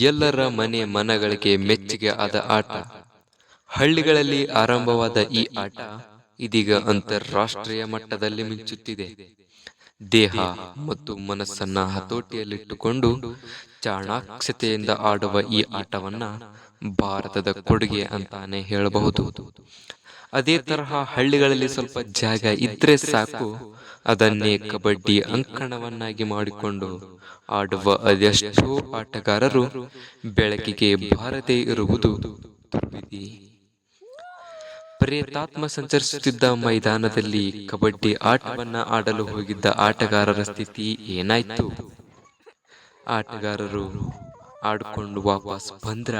ಎಲ್ಲರ ಮನೆ ಮನಗಳಿಗೆ ಮೆಚ್ಚುಗೆ ಆದ ಆಟ. ಹಳ್ಳಿಗಳಲ್ಲಿ ಆರಂಭವಾದ ಈ ಆಟ ಇದೀಗ ಅಂತಾರಾಷ್ಟ್ರೀಯ ಮಟ್ಟದಲ್ಲಿ ಮಿಂಚುತ್ತಿದೆ. ದೇಹ ಮತ್ತು ಮನಸ್ಸನ್ನ ಹತೋಟಿಯಲ್ಲಿಟ್ಟುಕೊಂಡು ಚಾಣಾಕ್ಷತೆಯಿಂದ ಆಡುವ ಈ ಆಟವನ್ನ ಭಾರತದ ಕೊಡುಗೆ ಅಂತಾನೆ ಹೇಳಬಹುದು. ಅದೇ ತರಹ ಹಳ್ಳಿಗಳಲ್ಲಿ ಸ್ವಲ್ಪ ಜಾಗ ಇದ್ರೆ ಸಾಕು, ಅದನ್ನೇ ಕಬಡ್ಡಿ ಅಂಕಣವನ್ನಾಗಿ ಮಾಡಿಕೊಂಡು ಆಡುವ ಅದೆಷ್ಟೋ ಆಟಗಾರರು ಬೆಳಕಿಗೆ ಬಾರದೇ ಇರುವುದು ಪ್ರೇತಾತ್ಮ ಸಂಚರಿಸುತ್ತಿದ್ದ ಮೈದಾನದಲ್ಲಿ ಕಬಡ್ಡಿ ಆಟವನ್ನ ಆಡಲು ಹೋಗಿದ್ದ ಆಟಗಾರರ ಸ್ಥಿತಿ ಏನಾಯ್ತು? ಆಟಗಾರರು ಆಡ್ಕೊಂಡು ವಾಪಸ್ ಬಂದ್ರ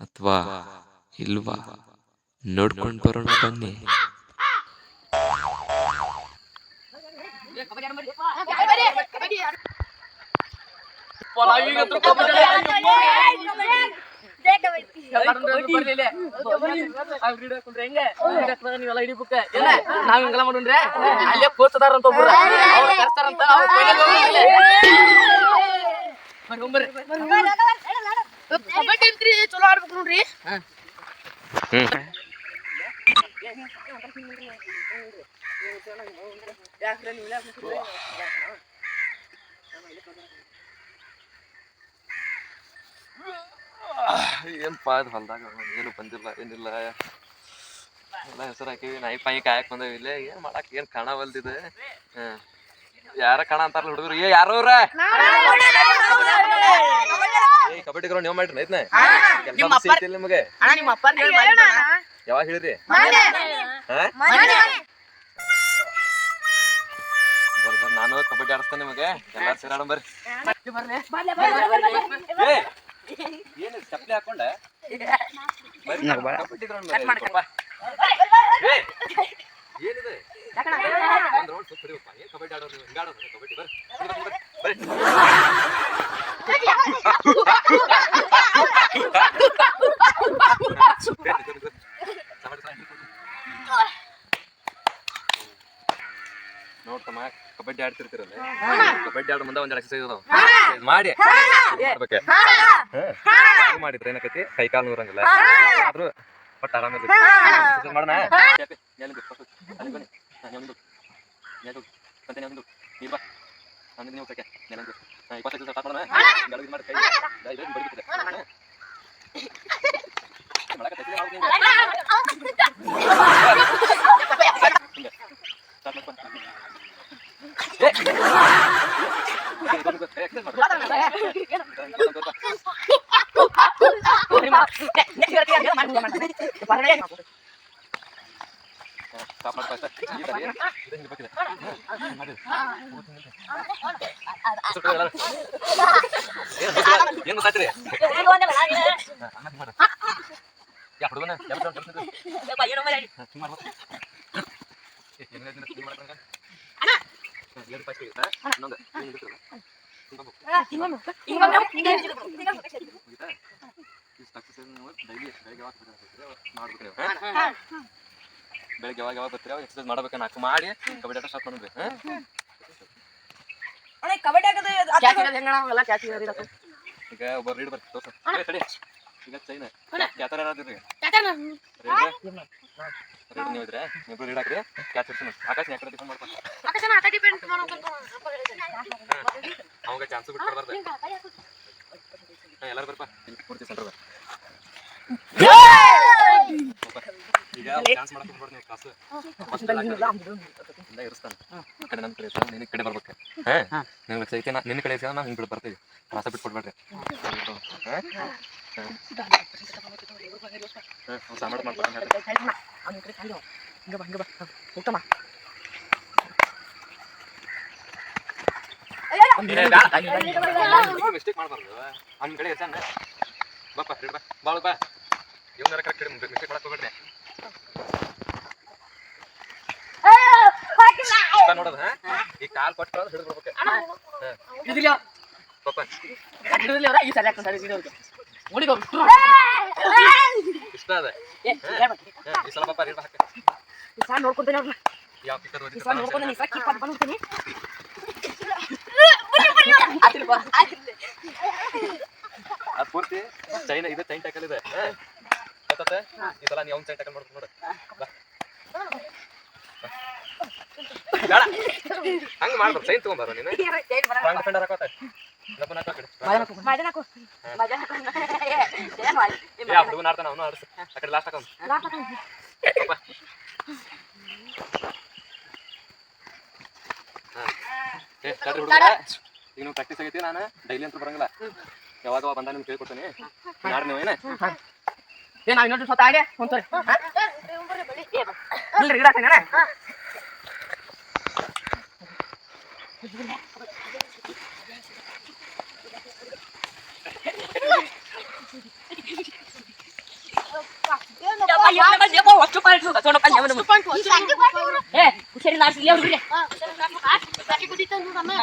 ಅಥವಾ ಇಲ್ವಾ ನೋಡ್ಕೊಂಡು ಬರೋಣ ಬನ್ನಿ ನೀವೆಲ್ಲ ಹಿಡಿ ಬುಕ್ ಇಲ್ಲ ನಾವ್ ಹಿಂಗೆಲ್ಲ ಮಾಡೋಣ್ರೆ ಅಲ್ಲೇ ಅಂತ ಒಬ್ರು ಅವ್ರು ಕರ್ಸ್ತಾರಂತ ಅವ್ರು ಕಬಡ್ಡಿ ಅಂತ್ರಿ ಚಲೋ ಆಡ್ಬೇಕು ನೋಡ್ರಿ. ಏನಪ್ಪ ಅದು ಹೊಲ್ದಾಗ ಏನು ಬಂದಿಲ್ಲ ಏನಿಲ್ಲ. ಎಲ್ಲ ಹೆಸರು ಹಾಕಿವಿ ನಾಯಿ ಪಾಯಿ ಕಾಯಕ್ ಬಂದೇವಿ ಇಲ್ಲೇ. ಏನ್ ಮಾಡಕ್ ಏನ್ ಕಾಣವಲ್ದಿದೆ. ಹ್ಮ್. ಯಾರ ಕಾಣ ಅಂತಾರಲ್ಲ ಹುಡುಗರು? ಏ ಯಾರು ಅವ್ರ ನೀವ್ ಮಾಡ್ರಿ ಐತ್ನ ನಿಮ್ಮ ಕೆಲಸ ಅಪ್ಪ- ಐತಿಲ್ಲ ನಿಮಗೆ? ಅಣ್ಣ ನಿಮ್ಮ ಅಪ್ಪ ಯಾವಾಗ ಹೇಳಿರಿ ನಾನು ಕಬಡ್ಡಿ ಆಡಿಸ್ತೇನೆ ನಿಮಗೆ. ಎಲ್ಲ ಸೇರಾಡ ಬರ್ರಿ. ಏ ಏನು ಚಪ್ಪಲಿ ಹಾಕೊಂಡ? ಏನಿದೆ? ಒಂದ್ ರೌಂಡ್ ಸುತ್ತ ಕಬಡ್ಡಿ ಆಡೋದು? ಹಿಂಗಾಡೋದು ಕಬಡ್ಡಿ ಬರ್ರಿ. ಬರ್ರಿ, ಬರ್ರಿ, ಬರ್ರಿ. ಕಬಡ್ಡಿ ಸಾಕು. ನೋಡ್ತಮ್ಮ ಕಬಡ್ಡಿ ಆಡ್ತಿರ್ತಿರಲ್ಲ ಕಬಡ್ಡಿ ಆಡೋ ಮುಂದೆ ಒಂದ್ ಎಕ್ಸರ್ಸೈಸ್ ಅದಾವ ಮಾಡಿ ಮಾಡ್ಬೇಕೆ ಮಾಡಿದ್ರೆ ಏನಕತಿ ಕೈ ಕಾಲು ನೂರಂಗಿಲ್ಲ ಆದ್ರೂ ಬಟ್ ಆರಾಮ ಮಾಡೋಣ ಅಲ್ಲಿ ಬನ್ನಿ. ಹಾ, ನೆಲದ್ದು. ನೆಲದ್ದು. ಮತ್ತೆ ನೆಲದ್ದು. ನೀರ್ ಬಾ. ಆಮೇಲೆ ನೀವು ಕಕ್ಕೆ. ನೆಲದ್ದು. ಹಾ, ಇಪ್ಪತ್ತೈದು ದಿವಸ start ಮಾಡೋಣ. ನೆಲದ್ದು ಇದು ಮಾಡಿ ಕೈ. ಹಾ. ಮಾಡಕತ್ತೈತಿ, ಮಾಡ್ತೀನಿ ಹಿಂಗೆ. ಹಿಂಗೆ. start ಮಾಡ್ಕೊ. ಏ! ಏ, ಇದೊಂದು ಗೊತ್ತು. ಏ, exercise ಮಾಡು. ಇದೊಂದು ಗೊತ್ತಾ? ಹಾ, stop ಮಾಡ್ಕೊ ಅಷ್ಟೇ. ಈ ತರ ಏನ್? ಇದು ಹಿಂಗೆ ಬೇಕಿದೆ. ಹಾ, ಮಾಡಿ. ಸ್ವಲ್ಪ ಎಲ್ಲಾರು. ಏನ್ ಗೊತ್ತಿಲ್ಲ? ಏನ್ ಗೊತ್ತಾಯ್ತ್ರಿ? ಹಾ, ಆಮೇಲೆ ಮಾಡು. ಯಾ ಹುಡುಗನ ಯಾವ ತರ ಕಳ್ಸಿದ್ರು? ಹಾ, ಹಿಂಗ್ ಮಾಡ್ಬೇಕು. ಬೆಳಗ್ಗೆ ಯಾವಾಗ ಮಾಡ್ಬೇಕು ಯಾವಾಗ ಬರ್ತೀರಿ? ಎಕ್ಸರ್ಸೈಸ್ ಮಾಡ್ಬೇಕು ನಾಲ್ಕು ಮಾಡಿ ಕಬಡ್ಡಿ ಆಟ ಸ್ಟಾರ್ಟ್ ಮಾಡಿದ್ವಿ ಈಗ ಒಬ್ಬ ರೀಡ್ ಬರ್ತೀವಿ ಈಗ ಚೈನ್. ಯಾರಾದ್ರಿ ರೀಡ್ ನೀವು ಅವಾಗ ಚಾನ್ಸ್ ಬಿಟ್ಟು ಕೊಡ್ಬಾರ್ದು ಹಾ, ಎಲ್ಲರೂ ಬರ್ಪ. ಇಲ್ಲಿ ಪೂರ್ತಿ ಸೆಂಟರ್ ಈಗ ಚಾನ್ಸ್ ಮಾಡಕ್ ಹೋಗ್ಬಾರ್ದು ನೀವು ಕ್ಲಾಸ್ ಇಲ್ಲ ಇರಿಸ್ತಾನೆ. ಆ ಕಡೆ ನನ್ನ ಕಡೆ ನಿನ್ನ ಕಡೆ ಬರ್ಬೇಕು. ಹಾ. ನೀವು ಐತೆ ನಾ ನಿನ್ನ ಕಡೆ ನಾವು ಹಿಂಗೆ ಬರ್ತೀವಿ. ಕ್ಲಾಸ ಬಿಟ್ಟು ಕೊಡ್ಬೇಡ್ರಿ ಹಾ ಹಾ ಸಾಮಾಡ್ ಮಾಡ್ಕೊಂಡು ಮಿಸ್ಟೇಕ್ ಮಾಡಬಾರ್ದು ಅವ್ನ ಕಡೆ ಇರ್ತಾನೆ ಹಿಡ್ ಬಾ ಬಾಳು ಬಾ ಇವನಾರ ಕರೆಕ್ಟ್ ಹಿಡಿ ಮಿಸ್ಟೇಕ್ ಮಾಡಕ್ ಹೋಗ್ಬೇಡ್ರಿ ಹಾ ಈ ಕಾಲ್ ಕೊಟ್ಟರೆ ಹಿಡಿದು ಬಿಡ್ಬೇಕು ಪಾಪ ಇಷ್ಟ ಅದ ಈ ಸಲ ಪಾಪ ಹಿಡ್ ಹಾಕ ನೋಡ್ಕೊಂತೀನಿ ಯಾವ ಪಿಕ್ಕರ್ ನೋಡ್ಕೊಂತೀನಿ ಚೈನ್ ಇದು ಚೈನ್ ಟ್ಯಾಕಲ್ ಇದೆ ಹಾ? ಗೊತ್ತಾತ? ಈ ಸಲ ನೀ ಅವ್ನ್ ಚೈನ್ ಮಾಡ್ಕೊಂಡು ನೋಡು ಬಾ. ಬೇಡ ಹಂಗ ಮಾಡ್ಬೇಕು ಚೈನ್ ತಗೊಂಬಾರ ನೀನು ಹಾಕೋತ ಮಜಾ ಹಾಕೋ ಆ ಕಡೆ. ಆ ಹುಡುಗನ ಆಡ್ತಾನ ಅವನು ಆಡ್ಸ. ಆ ಕಡೆ ಲಾಸ್ಟ್ ಹಾಕೋನು ಏ ತಡ್ರಿ ಹುಡುಗ ಈಗ ನೀವು ಪ್ರಾಕ್ಟೀಸ್ ಆಗೈತಿ ನಾನು ಡೈಲಿ ಅಂತ ಬರಂಗಿಲ್ಲ. ಯಾವಾಗ ಬಂದ ನಿಮ್ಗೆ ಕೇಳ್ಕೊಡ್ತೀನಿ. ನಾಡ್ ನೀವು ಏನ? ಏ ನಾವ್ ಇನ್ನೊಂದು ಸ್ವತಃ ಆಡಿ ಒಂದ್ಸರಿ ಇಲ್ರಿ ಗಿಡ ಹಾಕ್ತೀನಿ ಅಣ್ಣ. ಏ ಹುಷಾರಿ ನಾಡ್ಸಿ ಇಲ್ಲೇ ಹುಡುಗ್ರೆ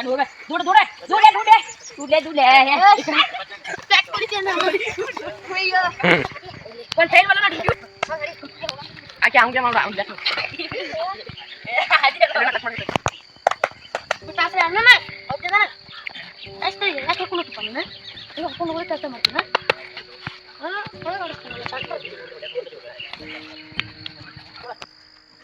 ದೂರ ದೂರ ದೂರ ದೂರ ದೂರ ದೂರ ಒಂದ್ ಸೈಡ್ ಬಲ್ಲ ನೋಡಿ ಆಕೆ ಹಂಗೆ ಮಾಡ ಅವ್ನ್ ಜಾಸ್ತಿ. ಏ, ಗಾಳಿಗೆ ಹಾಲ್ ಬಂದ್ಬಿಟ್ಟು ಕೊಡ್ಬಿಡ. ಗಾಳಿ ಬಿಟ್ಟು ಕೊಡಲಿ. ಗಾಳಿ ಬಿಟ್ಟು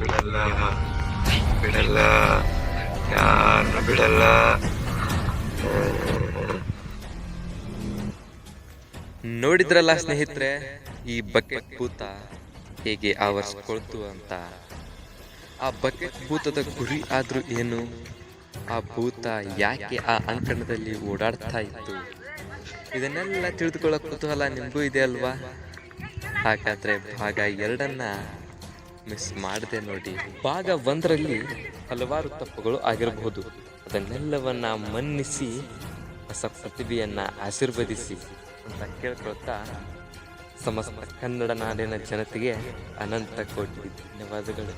ಬಿಡಲ್ಲ ಬಿಡಲ್ಲ ಯಾರು ಬಿಡಲ್ಲ. ನೋಡಿದ್ರಲ್ಲ ಸ್ನೇಹಿತರೆ ಈ ಬಕೆಟ್ ಭೂತ ಹೇಗೆ ಆವರಿಸ್ಕೊಳ್ತು ಅಂತ? ಆ ಬಕೆಟ್ ಭೂತದ ಗುರಿ ಆದ್ರೂ ಏನು? ಆ ಭೂತ ಯಾಕೆ ಆ ಅಂಕಣದಲ್ಲಿ ಓಡಾಡ್ತಾ ಇತ್ತು? ಇದನ್ನೆಲ್ಲ ತಿಳಿದುಕೊಳ್ಳೋ ಕುತೂಹಲ ನಿಮಗೂ ಇದೆ ಅಲ್ವಾ? ಹಾಗಾದರೆ ಭಾಗ ಎರಡನ್ನ ಮಿಸ್ ಮಾಡಿದೆ ನೋಡಿ. ಭಾಗ ಒಂದರಲ್ಲಿ ಹಲವಾರು ತಪ್ಪುಗಳು ಆಗಿರಬಹುದು. ಅದನ್ನೆಲ್ಲವನ್ನ ಮನ್ನಿಸಿ ಹೊಸ ಪ್ರತಿಭೆಯನ್ನು ಆಶೀರ್ವದಿಸಿ ಅಂತ ಕೇಳ್ಕೊಳ್ತಾ ಸಮಸ್ತ ಕನ್ನಡ ನಾಡಿನ ಜನತೆಗೆ ಅನಂತ ಕೋಟಿ ಧನ್ಯವಾದಗಳು.